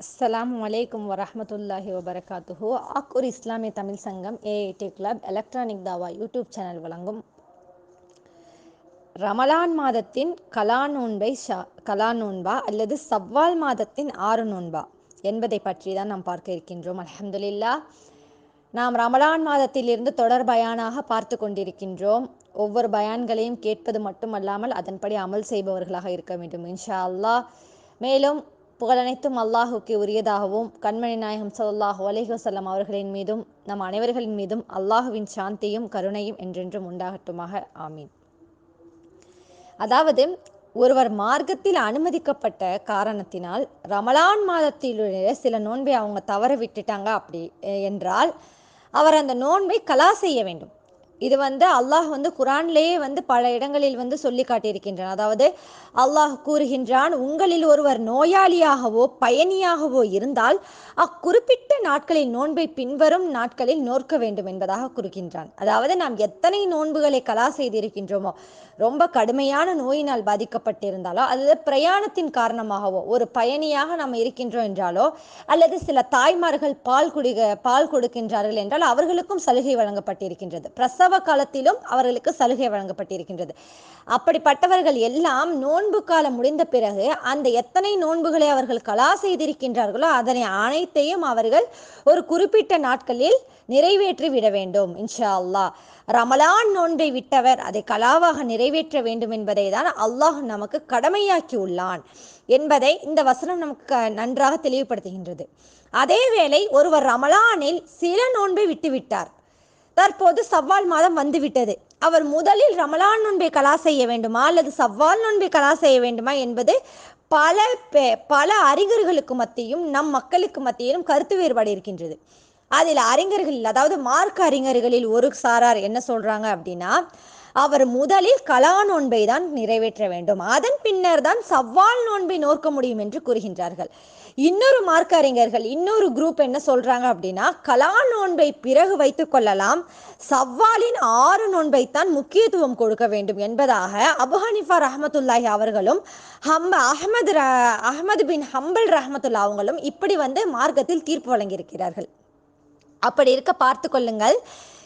அஸ்லாம் வலைக்கம் வரமத்துல்லாஹி வபரகாத்துஹு ஆக்கூர் இஸ்லாமிய Tamil Sangam AIT club electronic தாவா யூடியூப் சேனல் வழங்கும் ரமலான் மாதத்தின் கலா நோன்பை ஷா கலா நோன்பா அல்லது சவ்வால் மாதத்தின் ஆறு நோன்பா என்பதை பற்றி தான் நாம் பார்க்க இருக்கின்றோம். அலமதுல்லா நாம் ரமலான் மாதத்திலிருந்து தொடர் பயானாக பார்த்து கொண்டிருக்கின்றோம். ஒவ்வொரு பயான்களையும் கேட்பது மட்டுமல்லாமல் அதன்படி அமல் செய்பவர்களாக இருக்க வேண்டும். இன்ஷா அல்லாஹ். மேலும் புகழனைத்தும் அல்லாஹுக்கு உரியதாகவும் கண்மணி நாயகம் சல்லாஹூ அலைஹி அவர்களின் மீதும் நம் அனைவர்களின் மீதும் அல்லாஹுவின் சாந்தியும் கருணையும் என்றென்றும் உண்டாகட்டுமாக. ஆமீன். அதாவது ஒருவர் மார்க்கத்தில் அனுமதிக்கப்பட்ட காரணத்தினால் ரமலான் மாதத்திலுடைய சில நோன்பை அவங்க தவற விட்டுட்டாங்க அப்படி என்றால் அவர் அந்த நோன்பை கலா செய்ய வேண்டும். இது வந்து அல்லாஹ் வந்து குரான்லேயே வந்து பல இடங்களில் வந்து சொல்லி காட்டியிருக்கின்றான். அதாவது அல்லாஹ் கூறுகின்றான் உங்களில் ஒருவர் நோயாளியாகவோ பயணியாகவோ இருந்தால் அக்குறிப்பிட்ட நாட்களில் நோன்பை பின்வரும் நாட்களில் நோற்க வேண்டும் என்பதாக கூறுகின்றான். அதாவது நாம் எத்தனை நோன்புகளை கலா செய்திருக்கின்றோமோ ரொம்ப கடுமையான நோயினால் பாதிக்கப்பட்டிருந்தாலோ அல்லது பிரயாணத்தின் காரணமாகவோ ஒரு பயணியாக நாம் இருக்கின்றோம் என்றாலோ அல்லது சில தாய்மார்கள் பால் குடிக பால் கொடுக்கின்றார்கள் என்றால் அவர்களுக்கும் சலுகை வழங்கப்பட்டிருக்கின்றது. பிரசவ உற்சவ காலத்திலும் அவர்களுக்கு சலுகை வழங்கப்பட்டிருக்கின்றது. அப்படிப்பட்டவர்கள் எல்லாம் நோன்பு காலம் முடிந்த பிறகு அந்த எத்தனை நோன்புகளை அவர்கள் கலா செய்திருக்கின்றார்களோ அதனை அனைத்தையும் அவர்கள் ஒரு குறிப்பிட்ட நாட்களில் நிறைவேற்றி விட வேண்டும் இன்ஷா அல்லாஹ். ரமலான் நோன்பை விட்டவர் அதை கலாவாக நிறைவேற்ற வேண்டும் என்பதை தான் அல்லாஹ் நமக்கு கடமையாக்கி உள்ளான் என்பதை இந்த வசனம் நமக்கு நன்றாக தெளிவுபடுத்துகின்றது. அதேவேளை ஒருவர் ரமலானில் சில நோன்பை விட்டுவிட்டார். தற்போது சவ்வால் மாதம் வந்துவிட்டது. அவர் முதலில் ரமலான் நோன்பை கலா செய்ய வேண்டுமா அல்லது சவ்வால் நோன்பை கலா செய்ய வேண்டுமா என்பது பல பே- பல அறிஞர்களுக்கு மத்தியும் நம் மக்களுக்கு மத்தியிலும் கருத்து வேறுபாடு இருக்கின்றது. அதில் அறிஞர்கள் அதாவது மார்க் அறிஞர்களில் ஒரு சாரார் என்ன சொல்றாங்க அப்படின்னா அவர் முதலில் கலா நோன்பை தான் நிறைவேற்ற வேண்டும். அதன் பின்னர் தான் சவ்வால் நோன்பை நோக்க முடியும் என்று கூறுகின்றார்கள். இன்னொரு மார்க்க அறிஞர்கள் இன்னொரு குரூப் என்ன சொல்றாங்க அப்படின்னா கலா நோன்பை பிறகு வைத்துக் கொள்ளலாம். சவ்வாலின் ஆறு நோன்பை தான் முக்கியத்துவம் கொடுக்க வேண்டும் என்பதாக அபு ஹனிஃபா ரஹமத்துல்லாஹி அவர்களும் ஹம் அஹமது அஹமது பின் ஹம்பல் ரஹமத்துல்லா அவங்களும் இப்படி வந்து மார்க்கத்தில் தீர்ப்பு வழங்கியிருக்கிறார்கள். அப்படி இருக்க பார்த்து கொள்ளுங்கள்.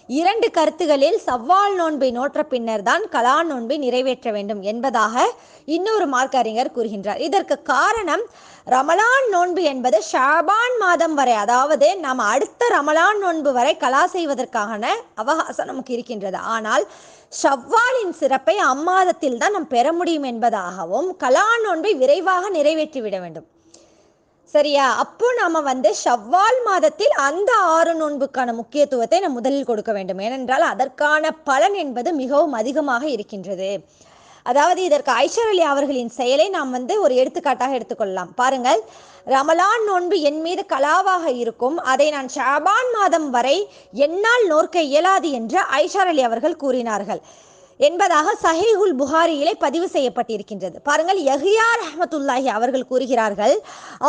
இரண்டு கருத்துகளில் சவ்வால் நோன்பை நோற்ற பின்னர் தான் கலா நோன்பை நிறைவேற்ற வேண்டும் என்பதாக இன்னொரு மார்க்க அறிஞர் கூறுகின்றார். இதற்கு காரணம் ரமலான் நோன்பு என்பது ஷாபான் மாதம் வரை அதாவது நாம் அடுத்த ரமலான் நோன்பு வரை கலா செய்வதற்கான அவகாசம் நமக்கு இருக்கின்றது. ஆனால் ஷவ்வாலின் சிறப்பை அம்மாதத்தில் தான் நாம் பெற முடியும் என்பதாகவும் கலா நோன்பை விரைவாக நிறைவேற்றிவிட வேண்டும். சரியா? அப்போ நாம வந்து ஷவ்வால் மாதத்தில் அந்த ஆறு நோன்புக்கான முக்கியத்துவத்தை நாம் முதலில் கொடுக்க வேண்டும். ஏனென்றால் அதற்கான பலன் என்பது மிகவும் அதிகமாக இருக்கின்றது. அதாவது இதற்கு ஐஷர் அலி அவர்களின் செயலை நாம் வந்து ஒரு எடுத்துக்காட்டாக எடுத்துக்கொள்ளலாம். பாருங்கள் ரமலான் நோன்பு என் மீது கலாவாக இருக்கும். அதை நான் ஷாபான் மாதம் வரை என்னால் நோற்க இயலாது என்று ஐஷர் அலி அவர்கள் கூறினார்கள். என்பதாக சஹீஹுல் புகாரியிலே பதிவு செய்யப்பட்டிருக்கின்றது. பாருங்கள் யஹியார் அஹமதுல்லாஹி அவர்கள் கூறுகிறார்கள்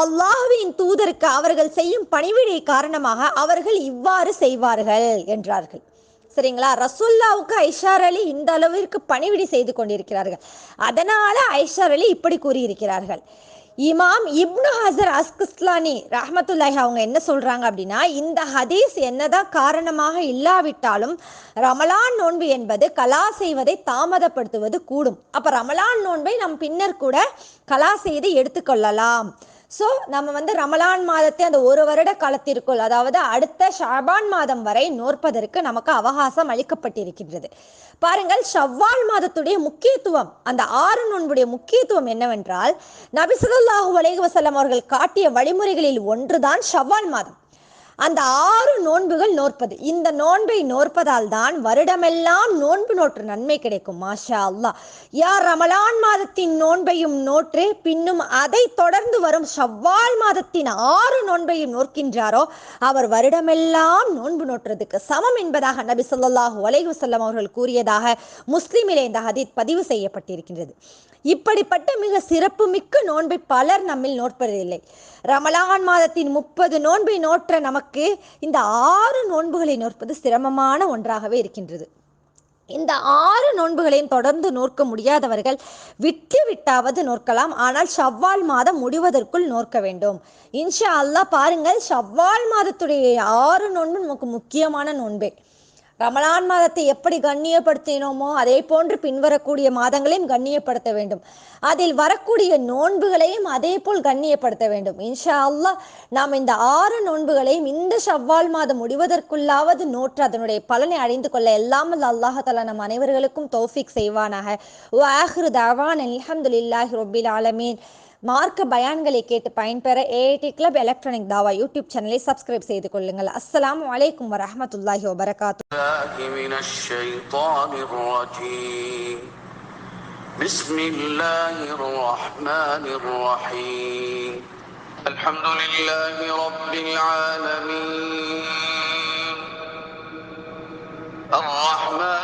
அல்லாஹுவின் தூதருக்கு அவர்கள் செய்யும் பணிவிடை காரணமாக அவர்கள் இவ்வாறு செய்வார்கள் என்றார்கள். சரிங்களா? ரசுல்லாவுக்கு ஐஷார் அலி இந்த அளவிற்கு பணிவிடை செய்து கொண்டிருக்கிறார்கள். அதனால ஐஷார் அலி இப்படி கூறியிருக்கிறார்கள். இமாம் இப்னு ஹசர் அஸ்குஸ்லானி ரஹமத்துல்லாஹி அவங்க என்ன சொல்கிறாங்க அப்படின்னா இந்த ஹதீஸ் என்னதான் காரணமாக இல்லாவிட்டாலும் ரமலான் நோன்பு என்பது கலா செய்வதை தாமதப்படுத்துவது கூடும். அப்போ ரமலான் நோன்பை நம் பின்னர் கூட கலா செய்து எடுத்துக்கொள்ளலாம். ஸோ நம்ம வந்து ரமலான் மாதத்தை அந்த ஒரு வருட காலத்திற்குள் அதாவது அடுத்த ஷாபான் மாதம் வரை நோற்பதற்கு நமக்கு அவகாசம் அளிக்கப்பட்டிருக்கின்றது. பாருங்கள் ஷவ்வால் மாதத்துடைய முக்கியத்துவம் அந்த ஆறு நோன்புடைய முக்கியத்துவம் என்னவென்றால் நபிசுல்லாஹு வலைவசல்லம் அலைஹி அவர்கள் காட்டிய வழிமுறைகளில் ஒன்றுதான் ஷவ்வால் மாதம். அந்த ஆறு நோன்புகள் நோற்பது. இந்த நோன்பை நோற்பதால் தான் வருடமெல்லாம் நோன்பு நோற்று நன்மை கிடைக்கும். மாஷா அல்லாஹ். யார் ரமலான் மாதத்தின் நோன்பையும் நோற்று பின்னும் அதை தொடர்ந்து வரும் ஷவ்வால் மாதத்தின் ஆறு நோன்பையும் நோக்கின்றாரோ அவர் வருடமெல்லாம் நோன்பு நோற்றுறதுக்கு சமம் என்பதாக நபி சொல்லாஹு அலைஹி அவர்கள் கூறியதாக முஸ்லிமிலே இந்த ஹதீத் பதிவு செய்யப்பட்டிருக்கின்றது. இப்படிப்பட்ட மிக சிறப்புமிக்க நோன்பை பலர் நம்மில் நோற்பதில்லை. ரமலான் மாதத்தின் முப்பது நோன்பை நோற்ற நமக்கு இந்த ஆறு நோன்புகளை நோற்பது சிரமமான ஒன்றாகவே இருக்கின்றது. இந்த ஆறு நோன்புகளையும் தொடர்ந்து நோக்க முடியாதவர்கள் விட்டு விட்டாவது நோக்கலாம் ஆனால் ஷவ்வால் மாதம் முடிவதற்குள் நோக்க வேண்டும். இன்ஷா அல்லா பாருங்கள் ஷவ்வால் மாதத்துடைய ஆறு நோன்பு நமக்கு முக்கியமான நோன்பே. ரமலான் மாதத்தை எப்படி கண்ணியப்படுத்தினோமோ அதே போன்று பின்வரக்கூடிய மாதங்களையும் கண்ணியப்படுத்த வேண்டும். அதில் வரக்கூடிய நோன்புகளையும் அதே போல் கண்ணியப்படுத்த வேண்டும். இன்ஷா அல்லாஹ் நாம் இந்த ஆறு நோன்புகளையும் இந்த ஷவ்வால் மாதம் முடிவதற்குள்ளாவது நோற்று அதனுடைய பலனை அடைந்து கொள்ள எல்லாம் அல்லாஹால அல்லாஹ் நம் அனைவர்களுக்கும் தௌஃபிக் செய்வானாக. வாஹிரு தவான் அலமதுல்லாஹி ரொபில் ஆலமீன். மார்க்க பயான்களை கேட்டு பயன்பெற ஏஐடி கிளப் எலக்ட்ரானிக் தாவா யூடியூப் சேனலை சப்ஸ்கிரைப் செய்து கொள்ளுங்கள் அஸ்ஸலாமு அலைக்கும் வரஹ்மத்துல்லாஹி வபரகாத்து الله من الشيطان الرجيم بسم الله الرحمن الرحيم الحمد لله رب العالمين الرحمن